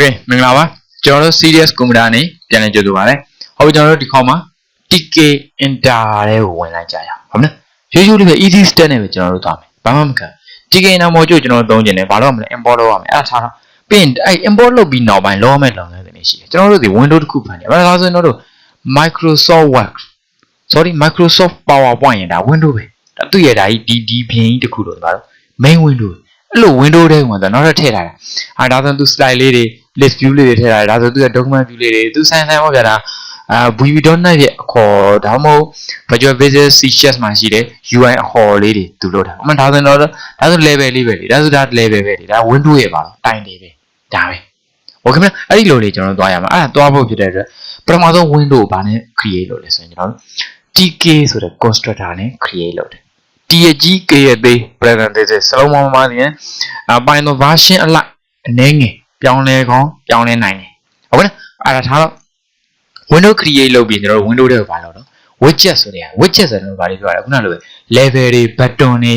ကဲမင်္ဂလာပါကျွန်တော်တို့ serious computer နဲ့ပြန်လည်ကြိုဆိုပါရစေဟုတ်ပြီကျွန်တော်တို့ဒီခေါက်မှာ TK enter တဲ့ကိုဝင်လိုက်ကြရအောင်ဟုတ်မလားရိုးရိုးလေးပဲ easy step နဲ့ပဲကျွန်တော်တို့သွားမယ်ဘာမှမခံ TK enter မော်ကျို့ကျွန်တော်တို့သုံးကျင်တယ်ဘာလို့မလဲ import လုပ်ရမယ်အဲ့ဒါထားတော့ပြီးရင်အဲ့ import လုပ်ပြီးနောက်ပိုင်းလောရမယ့်လုပ်ငန်းတွေရှိတယ်ကျွန်တော်တို့ဒီ window တစ်ခုဖန်တယ်အဲ့ဒါဆိုရင်တို့ Microsoft Word sorry Microsoft PowerPoint ရင်ဒါ window ပဲဒါသူ့ရဲ့ဒါကြီးဒီဒီပြင်ကြီးတစ်ခုလို့ဒါတော့ main window အဲ့လို window ထဲမှာတော့နောက်ထပ်ထည့်ထားတာအာဒါဆိုသူ slide လေးတွေ list view လေးတွေထည့်ထားတယ်ဒါဆိုသူရဲ့ document view လေးတွေသူဆိုင်ဆိုင်ပေါ့ဗျာဒါအာ vb.net ရဲ့အခေါ်ဒါမှမဟုတ် virtual basic c sharp မှာရှိတဲ့ UI အခေါ်လေးတွေသူလုပ်တာအမှန်ဒါဆိုတော့ဒါဆို level လေးပဲလေဒါဆိုဒါ level ပဲလေဒါ window ရဲ့ပါတိုင်တယ်ပဲဒါပဲဟုတ်ကဲ့မလားအဲ့ဒီလိုလေးကျွန်တော်တို့တွားရမှာအဲ့ဒါတွားဖို့ဖြစ်တဲ့အတွက်ပထမဆုံး window ကိုဗာနဲ့ create လုပ်လဲဆိုရင်ကျွန်တော်တို့ tk ဆိုတဲ့ constructor နဲ့ create လုပ်တယ် t ရဲ့ g k ရဲ့သေး presentation စလုံးမမမသိရင် python version အလိုက်အနည်းငယ် ပြောင်းလဲကောင်းပြောင်းလဲနိုင်တယ်ဟုတ်ကဲ့အဲ့ဒါထားတော့ window create လုပ်ပြီးကျွန်တော်တို့ window တွေကိုပါလို့တော့ widget ဆိုတဲ့ widget ဆိုတော့ဗာလေးပြောတာခုနလိုပဲ level တွေ button တွေ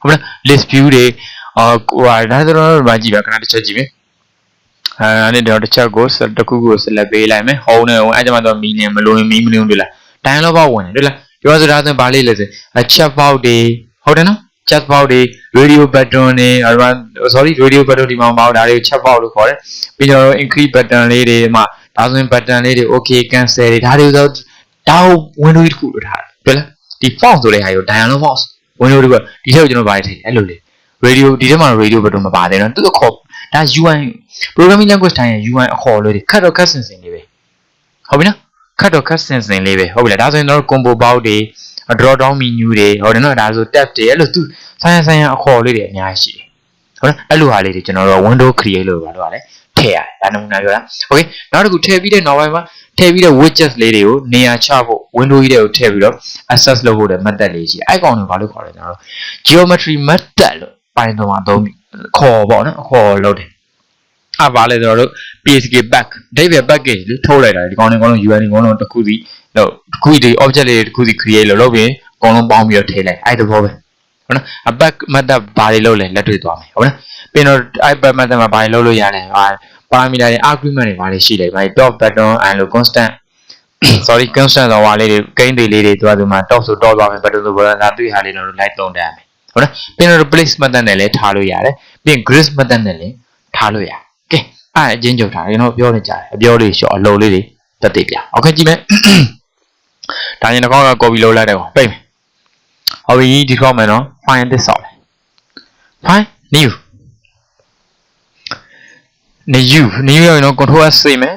ဟုတ်ကဲ့ list view တွေအာဟိုဟာဒါဆိုတော့ဗာကြည့်ပါခဏတစ်ချက်ကြည့်မယ်အဲအဲ့ဒါတစ်ချက်ကိုတစ်ခုကို select ပေးလိုက်မယ် home နဲ့အဲ့ကျမှတော့ meaning မလို့မီးမလို့တွေ့လား dialog box ဝင်တယ်တွေ့လားပြောဆိုဒါဆိုဗာလေးလဲဆို chat box တွေဟုတ်တယ်နော် chat box တွေ radio button တွေအဲ့ဒါ sorry radio button ဒီမှာမဟုတ်ဒါတွေကို chat box လို့ခေါ်တယ်ပြီးတော့ increase button လေးတွေမှာဒါဆိုရင် button လေးတွေ okay cancel တွေဒါတွေဆိုဒါကို window တစ်ခုလို့ထားတယ်တွေ့လားဒီ font ဆိုတဲ့ဟာကို dialog box window တစ်ခုဒီထက်ကိုကျွန်တော်ဗာလေးထည့်အဲ့လိုလေ radio ဒီထဲမှာ radio button မပါတယ်နော်သူအခေါ်ဒါ UI programming language တိုင်းရဲ့ UI အခေါ်လို့တွေခတ်တော့ခတ်စင်စင်လေးပဲဟုတ်ပြီနော်ခတ်တော့ခတ်စင်စင်လေးပဲဟုတ်ပြီလားဒါဆိုရင်တော့ combo box တွေ drop down menu တွေဟုတ်တယ်နော်ဒါဆို tab တွေအဲ့လိုသူဆိုင်ရဆိုင်ရအခေါ်လေးတွေအများကြီးရှိတယ်ဟုတ်လားအဲ့လိုဟာလေးတွေကျွန်တော်တို့ window create လို့ပြောတာလေထည့်ရတယ်ဒါနမူနာပြောတာ okay နောက်တစ်ခုထည့်ပြီးတဲ့နောက်ပိုင်းမှာထည့်ပြီးတဲ့ widgets လေးတွေကိုနေရာချဖို့ window ကြီးတွေကိုထည့်ပြီးတော့ access လုပ်ဖို့တဲ့ method လေးရှိအဲ့ကောင်တွေဘာလို့ခေါ်လဲကျွန်တော်တို့ geometry method လို့ပိုင်းတော့မှာသုံးပြီးခေါ်ပေါ့နော်အခေါ်လုပ်တယ် အဲ့ပါလေကျွန်တော်တို့ PSK back ဒိဗယ် package လေးထုတ်လိုက်တာဒီကောင်တွေအကုန်လုံး UI တွေအကုန်လုံးတစ်ခုစီလို့တစ်ခုစီ object လေးတစ်ခုစီ create လို့လုပ်ပြီးအကုန်လုံးပေါင်းပြီးတော့ထည့်လိုက်အဲ့တဘောပဲဟုတ်နော် a back method ဘာတွေလုပ်လဲလက်တွေ့သွားမယ်ဟုတ်နော်ပြီးတော့ iPad method မှာဘာတွေလုပ်လို့ရလဲဟာ parameter တွေ argument တွေဘာတွေရှိလဲဘာတွေ top button and လို့ constant sorry constant ဆိုဟာလေးတွေကိန်းတွေလေးတွေသူကသူမှာ top ဆို top သွားမယ် button ဆို button ဒါတွေ့ဟာလေးတော့ light သုံးတတ်မယ်ဟုတ်နော်ပြီးတော့ place method နဲ့လည်းထားလို့ရတယ်ပြီးရင် grid method နဲ့လည်းထားလို့ရတယ်ကဲ အဲ့အချင်းချုပ်ထားကျွန်တော်ပြောနေကြတယ်အပြောလေးရှော့အလုံးလေးတွေတက်သေးပြโอเคကြည့်မယ်ဒါရင်တော့က copy လုပ်လိုက်တယ်ကွာပိတ်မယ်ဟုတ်ပြီဒီခေါက်မယ်နော် file တစ်ဆောက်လိုက် file new new new ရရင်တော့ control s စိတ်မယ်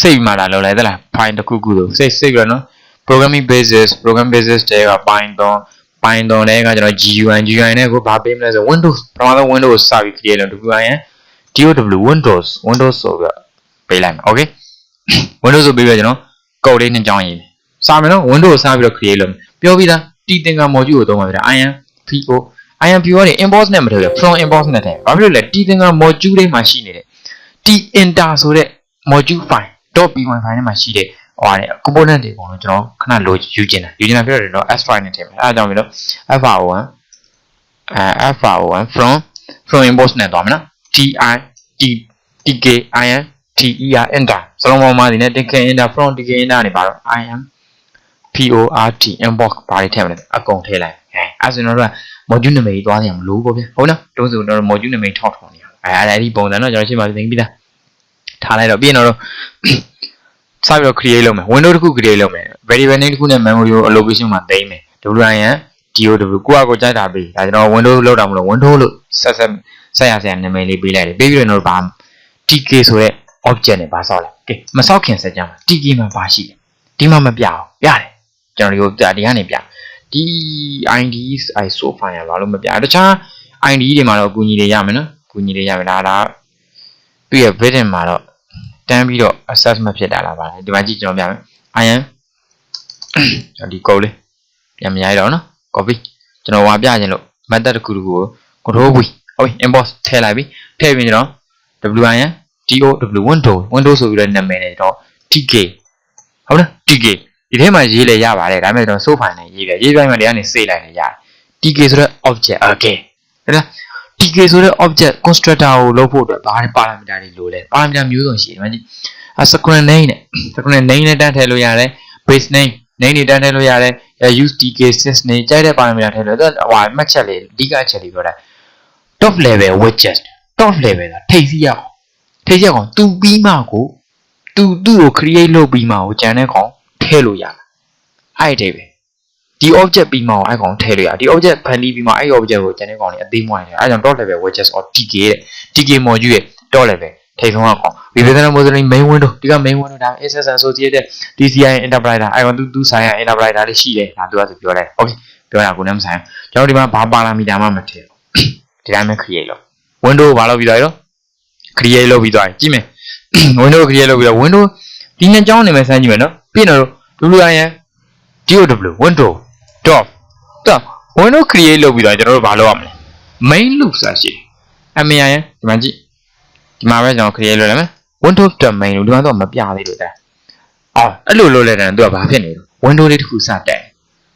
စိတ်မှလာလောက်လိုက်သလား file တစ်ခုခုလို့စိတ်စိတ်ရနော် programming basis program basis တဲက python python လဲကကျွန်တော် GUI GUI နဲ့ကိုဘာပေးမလဲဆို windows ပထမဆုံး windows စပြီး create လုပ် WI ရန် DOW windows windows ဆိုပြီးပေးလိုက်မယ် okay windows ဆိုပြီးတော့ကျွန်တော် code လေးနှစ်ကြောင်းရေးစာမယ်နော် windows စပြီးတော့ create လုပ်မယ်ပြောပြီးသားတည်သင်္က module ကိုသုံးပါဗျာ IMPO IMPO ကနေ import နဲ့မထည့်ဘူး from import နဲ့ထည့်ဘာဖြစ်လို့လဲတည်သင်္က module လေးမှာရှိနေတဲ့ t enter ဆိုတဲ့ module file .py file ထဲမှာရှိတဲ့ဟိုဟာ component တွေပေါ့နော်ကျွန်တော်ခဏလိုယူကျင်တာယူကျင်တာပြောရတယ်တော့ s file နဲ့ထည့်မယ်အဲဒါကြောင့်မလို့ fr1 အဲ fr1 from from import နဲ့သွားမယ်နော် ti t tk in ter enter စလုံးပေါ်မှာဒီနဲ့ tk enter from tk enter နေပါတော့ im port inbox ဘာတွေထည့်မလဲအကုန်ထည့်လိုက်အဲအဲဆိုတော့တို့က module နာမည်ကြီးသွားနေမလို့ပေါ့ဗျဟုတ်နော်တုံးဆိုတော့ module နာမည်ထောက်ထောင်နေရအဲအဲ့ဒီပုံစံတော့ကျွန်တော်ရှင်းပါသိပြီးသားထားလိုက်တော့ပြီးရင်တော့စပြီးတော့ create လုပ်မယ် window တစ်ခု create လုပ်မယ် variable name တစ်ခုနဲ့ memory ကို allocation မှာသိမ်းမယ် win DOW ကိုယ့်အကိုကြိုက်တာပြီးဒါကျွန်တော် window လောက်တာမလို့ window လို့ဆက်ဆက် ဆက်ရစရာနာမည်လေးပေးလိုက်တယ်ပေးပြီးတော့ဘာ tk ဆိုတဲ့ object နဲ့ဘာဆောက်လဲကဲမဆောက်ခင်စကြမှာ tk မှာဘာရှိလဲဒီမှာမပြအောင်ပြတယ်ကျွန်တော်ဒီကိုဒီကနေပြဒီ id iso file ရဘာလို့မပြတခြား id တွေမှာတော့အကူအညီတွေရမယ်နော်အကူအညီတွေရမယ်ဒါဒါသူ့ရဲ့ written မှာတော့တန်းပြီးတော့ access မဖြစ်တာလားပါလေဒီမှာကြည့်ကျွန်တော်ပြမယ် im ဒီ code လေးပြန်မရိုက်တော့နော် copy ကျွန်တော်ဝါပြခြင်းလို့ method တစ်ခုတစ်ခုကို control v ဟုတ်ပြီ inbox ထည့်လိုက်ပြီထည့်ပြီးကျွန်တော် win dow windows windows ဆိုပြီးတော့နာမည်နဲ့တော့ tk ဟုတ်လား tk ဒီထဲမှာရေးလဲရပါတယ်ဒါပေမဲ့ကျွန်တော် source file နဲ့ရေးတယ်ရေးပိုင်းမှာလည်းကနေ save လိုက်နေရတယ် tk ဆိုတော့ object okay ဟုတ်လား tk ဆိုတဲ့ object constructor ကိုလုပ်ဖို့အတွက်ဘာတွေ parameter တွေလိုလဲ parameter မျိုးစုံရှိတယ်ဒီမှာကြည့်အ screen name နဲ့ screen name နဲ့တန်းထည့်လို့ရတယ် base name name တွေတန်းထည့်လို့ရတယ် use tk sys နေကြိုက်တဲ့ parameter ထည့်လို့တော့ဟိုမှတ်ချက်လေးအဓိကအချက်လေးပြောတာ top level widget top level ကထိပ်စီးရအောင်ထိပ်စီးရအောင်သူပြီးမှကိုသူသူ့ကို create လုပ်ပြီးမှကိုကြံတဲ့ကောင်ထည့်လို့ရတယ်အဲ့ဒီပဲဒီ object ပြီးမှအဲ့ကောင်ထည့်လို့ရဒီ object ဖန်တီးပြီးမှအဲ့ object ကိုကျန်တဲ့ကောင်တွေအသေးမွိုင်းတယ်အဲ့ကြောင့် top level widgets or tk တဲ့ tk module ရဲ့ top level ထိပ်ဆုံးအကောင် Vivian Modeling main window ဒီက main window ဒါ SS associated DCI enterprise အဲ့ကောင်သူသူဆိုင်ရာ enterprise ဒါလေးရှိတယ်ဒါသူကသူပြောတယ် okay ပြောတာကိုလည်းမဆိုင်ကျွန်တော်ဒီမှာဘာပါလာမီတာမှမထည့်ဒီ တိုင်းပဲ create လုပ် window ဘာလုပ်ပြီးသွားရော create လုပ်ပြီးသွားကြည့်မယ် window create လုပ်ပြီးတော့ window ဒီနှစ်ကြောင်းနေမယ်စမ်းကြည့်မယ်နော်ပြီးတော့ WIN DOW window dot တော့ window create လုပ်ပြီးတော့ကျွန်တော်တို့ဘာလုပ်ရမလဲ main loop ဆိုတာရှိတယ်အမေရရင်ဒီမှာကြည့်ဒီမှာပဲကျွန်တော် create လုပ်လိုက်မယ် window domain လို့ဒီမှာတော့မပြသေးလို့တဲ့အော်အဲ့လိုလုပ်လိုက်တယ်သူကဘာဖြစ်နေလဲ window လေးတစ်ခုစတက်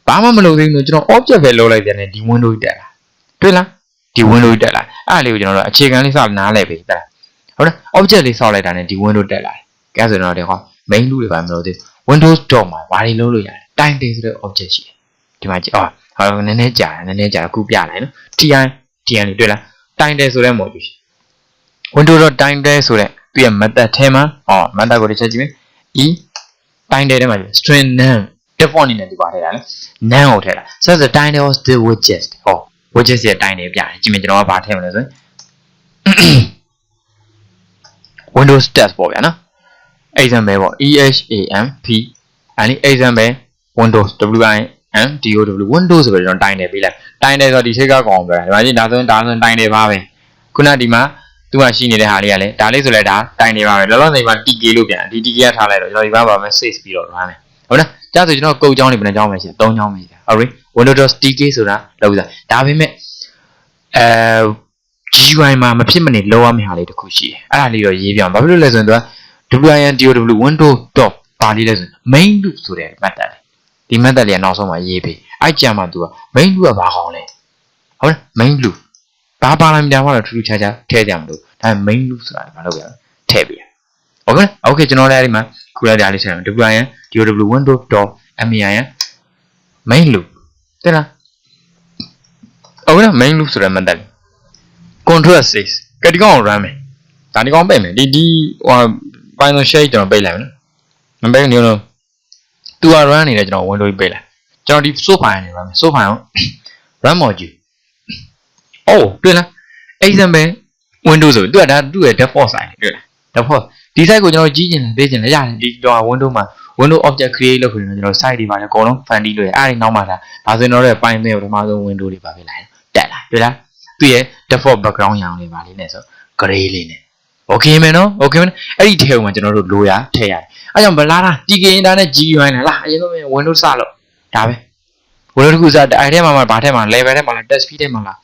ဘာမှမလုပ်သေးဘူးကျွန်တော် object ပဲလုပ်လိုက်ပြန်တယ်ဒီ window ကြီးတက်လာတွေ့လား ဒီ window ကြီးတက်လာအဲ့ဒါလေးကိုကျွန်တော်တို့အခြေခံလေးစနားလည်ပြီတဲ့ဟုတ်လား object လေးဆောက်လိုက်တာနဲ့ဒီ window တက်လာတယ်ကဲဆိုတော့ဒီဟော main loop တွေဘာမလုပ်သေး windows dot မှာဘာတွေလုပ်လို့ရတယ် time day ဆိုတဲ့ object ရှိတယ်ဒီမှာကြည့်အော်ဟောနည်းနည်းကြာတယ်နည်းနည်းကြာတယ်အခုပြလိုက်နော် ti ti လေးတွေ့လား time day ဆိုတဲ့ module ရှိ windows dot time day ဆိုတဲ့သူရဲ့ method ထဲမှာအော် method ကိုတစ်ချက်ကြည့်မယ် e time day ထဲမှာ string name default အနေနဲ့ဒီပါထည့်တာလေ name ကိုထည့်တာ so the time day was the widget ဟော widget ရဲ့ time day ပြတယ်ကြည့်မယ်ကျွန်တော်ကဘာထည့်မလဲဆိုရင် windows test ပေါ့ဗျာနော် example ပေါ့ e h a m p အဲ့ဒီ example windows w i n d o w windows ဆိုပြီးတော့တိုင်းတယ်ပေးလိုက်တိုင်းတယ်ဆိုတော့ဒီထိတ်ကကောင်ပဲဒီမှာကြီးဒါဆိုရင်ဒါဆိုရင်တိုင်းတယ်ပါပဲခုနဒီမှာသူကရှိနေတဲ့ဟာလေးကလည်းဒါလေးဆိုလဲဒါတိုင်းနေပါပဲလောလောဆယ်မှာ tk လို့ပြန်ဒီ tk ကထားလိုက်တော့ကျွန်တော်ဒီဘက်ပါမယ် save ပြီးတော့ထားမယ်ဟုတ်လား ဒါဆိုကျွန်တော်ကုတ်ကြောင်းနေဘယ်နှကြောင်းပဲရှိ3ကြောင်းပဲရှိဟုတ်ပြီ windows.tk ဆိုတာလောက်ပြီးသားဒါပေမဲ့အဲ GUI မှာမဖြစ်မနေလောရမယ့်ဟာလေးတစ်ခုရှိတယ်အဲ့ဒါလေးတော့ရေးပြအောင်ဘာဖြစ်လို့လဲဆိုရင်သူက WINDOW windows. ပါလေးလဲဆို main loop ဆိုတဲ့ method လေးဒီ method လေးကနောက်ဆုံးမှာရေးပေးအဲ့ကြမှာသူက main loop ကဘာကောင်းလဲဟုတ်လား main loop ဘာပါလာမီတာမှတော့ထူးထူးခြားခြားထည့်ကြမလို့ဒါ main loop ဆိုတာမလုပ်ရဘူးထည့်ပေးရဟုတ်ကဲ့โอเคကျွန်တော်လည်းအဲ့ဒီမှာ ခုလည်းဒါလေးထည့်မယ် WIN DOW window.min main loop တဲ့လားဟုတ်လား main loop ဆိုတဲ့ method လေး control 6ကဒီကောင် run မယ်ဒါဒီကောင်ပိတ်မယ်ဒီဒီဟို Python shell ကျွန်တော်ပိတ်လိုက်မယ်နော်မပိတ်နေလို့သူက run နေတယ်ကျွန်တော် window ပိတ်လိုက်ကျွန်တော်ဒီ source file နေ run မယ် source file ကို run module အိုးတွေ့လား example window ဆိုသူကဒါသူ့ရဲ့ default site တွေ့လား default ဒီ site ကိုကျွန်တော်ကြီးကျင်တယ်ပေးကျင်တယ်ရတယ်ဒီတော့ window မှာ window object create လုပ်ပြီးတော့ကျွန်တော် site တွေပါတယ်အကုန်လုံး fan တီးလို့ရအဲ့ဒီနောက်မှာဒါဒါဆိုရင်တော့ရဲ့ Python ရဲ့ပထမဆုံး window တွေပါပဲလိုက်တက်လာတွေ့လားသူ့ရဲ့ default background ရောင်လေးပါလေးနဲ့ဆို gray လေးနဲ့ okay မယ်နော် okay မယ်အဲ့ဒီထဲမှာကျွန်တော်တို့လိုရထည့်ရတယ်အဲ့ကြောင့်မလာတာ TK internet GUI နဲ့လာအရင်ဆုံး Windows စလို့ဒါပဲ Windows တခုစအဲ့ထဲမှာမှာဘာထဲမှာ level ထဲမှာလား test view ထဲမှာလား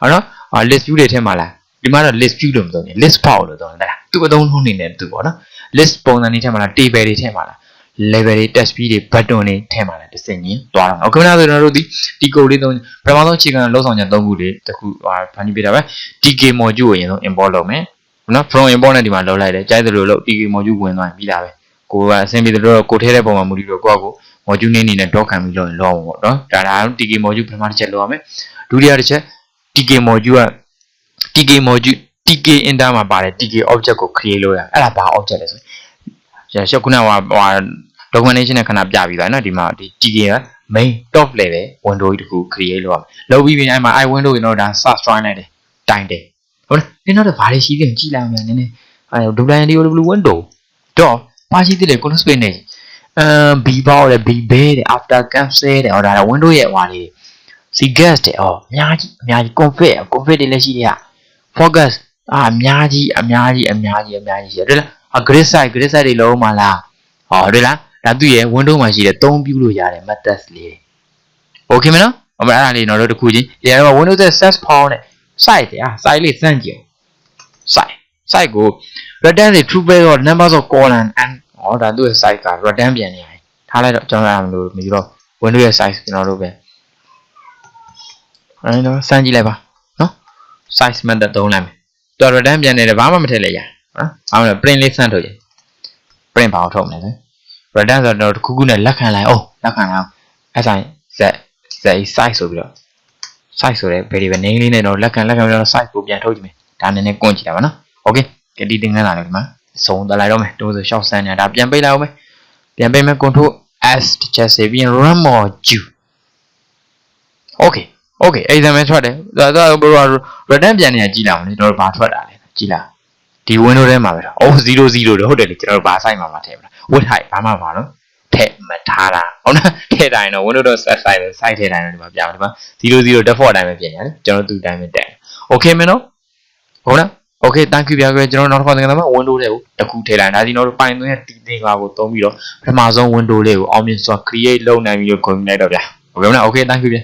ဟုတ်နော် list view တွေထဲမှာလား ဒီမှာတော့ list view လို့မသုံးဘူး list file လို့သုံးတယ်သူအသုံးနှုန်းနေတယ်သူပေါ့နော် list ပုံစံတွေထဲမှာလား table တွေထဲမှာလား level တွေ test view တွေ button တွေထဲမှာလားတစ်စင်ချင်းသွားတော့အခုနကဆိုကျွန်တော်တို့ဒီဒီ code လေးသုံးပထမဆုံးအခြေခံလောက်ဆောင်ချက်သုံးခုတွေတခုဟာဖန်တီးပေးတာပဲ TK module ကိုအရင်ဆုံး import လုပ်မယ်နော် from import နဲ့ဒီမှာလောက်လိုက်တယ်ကြိုက်သလိုလို့ TK module ဝင်သွားရင်ပြီးတာပဲကိုကအဆင်ပြေတယ်လို့ကိုထဲတဲ့ပုံမှာမူတည်လို့ကိုကကို module နေနေနဲ့ doc ခံပြီးလုပ်ရင်လောက်အောင်ပေါ့နော်ဒါဒါ TK module ပထမတစ်ချက်လောက်ရမယ်ဒုတိယတစ်ချက် TK module က TK module TK enter မှာပါတယ် TK object ကို create လုပ်ရအဲ့ဒါဘာ object လဲဆိုရင်ရှေ့ခုနကဟို documentation နဲ့ခဏပြပြီးသွားနော်ဒီမှာဒီ TK က main top level window ကြီးတခု create လုပ်ရမယ်လုပ်ပြီးပြီးအဲ့မှာ i window ကျွန်တော်ဒါ search try လိုက်တယ်တိုင်တယ်ဟုတ်လားဒီနောက်တော့ဘာတွေရှိသေးလဲကြည့်လိုက်အောင်နည်းနည်းအဲ WNDW window တော့ပါရှိသေးတယ် color space နဲ့အမ် B bar တဲ့ B bay တဲ့ after cancel တဲ့ဟောဒါ window ရဲ့ဟွာလေး C gas တဲ့ဟောအများကြီးအများကြီး config config တွေလည်းရှိတယ်ဟာ focus အာအများကြီးအများကြီးအများကြီးအများကြီးရှိတယ်လား grid site grid site တွေလုံးမလားဟောတွေ့လားဒါသူ့ရဲ့ window မှာရှိတဲ့သုံးပြလို့ရတဲ့ methods လေး okay မနော်ဟိုမှာအဲ့ဒါလေးတော့တစ်ခုချင်းဒီကတော့ windows ရဲ့ search file နဲ့ site တဲ့ဟာ site လေးစမ်းကြည့် site site ကို return တွေ true base တော့ numbers of column and ဟောဒါသူ့ရဲ့ site က return ပြန်နေရတယ်ထားလိုက်တော့ကျွန်တော်ရမလို့မယူတော့ windows ရဲ့ size ကျွန်တော်တို့ပဲအဲ့တော့စမ်းကြည့်လိုက်ပါနော် size method သုံးလိုက်မယ်သူက return ပြန်နေတယ်ဘာမှမထည့်လိုက်ရနော်အားမလို့ print လေးစမ်းထုတ်ရင် print ဘာအောင်ထုတ်မလဲဆို return ဆိုတော့တစ်ခုခုနဲ့လက်ခံလိုက်အောင်လက်ခံလိုက်အောင်အဲ့ဆိုင် z z size ဆိုပြီးတော့ size ဆိုတဲ့ variable name လေးနဲ့တော့လက်ခံလက်ခံပြီးတော့ size ကိုပြန်ထုတ်ကြည့်မယ်ဒါနည်းနည်းကွန့်ကြည့်တာပါနော် okay ကတိတင်ခန်းလာတယ်ဒီမှာစုံတက်လိုက်တော့မယ်တိုးဆိုရှောက်ဆန်းနေတာဒါပြန်ပိတ်လိုက်အောင်မယ်ပြန်ပိတ်မယ် control s တစ်ချက်ဆေးပြီးရင် run module okay okay အဲ့ဒါမဲ့ထွက်တယ်ဒါဒါဘယ်လို return ပြန်နေရကြည့်လာအောင်လေကျွန်တော်တို့ဘာထွက်တာလဲကြည့်လာဒီ window ထဲမှာပဲတော့ oh 00တော့ဟုတ်တယ်လေကျွန်တော်တို့ဘာ site မှာမှာထည့်မလား with height ဘာမှမပါနော်ထည့်မထားတာဟုတ်လားထည့်တိုင်းတော့ window တော့ site site ပဲ site ထည့်တိုင်းတော့ဒီမှာပြအောင်ဒီမှာ00 default အတိုင်းပဲပြင်ရတယ်ကျွန်တော်တို့သူ့အတိုင်းပဲတက် okay မင်းနော်ဟုတ်လား okay thank you ပြကြကျွန်တော်နောက်တစ်ခါသင်္ကန်းမှာ window လေးကိုတစ်ခုထည့်လိုက်ဒါဒီတော့ပိုင်သွင်းရဲ့တည်တင်ကာကိုသုံးပြီးတော့ပထမဆုံး window လေးကိုအောင်မြင်စွာ create လုပ်နိုင်ပြီးတော့ configure လိုက်တော့ဗျာဟုတ်ကဲ့မလား okay thank you ပြ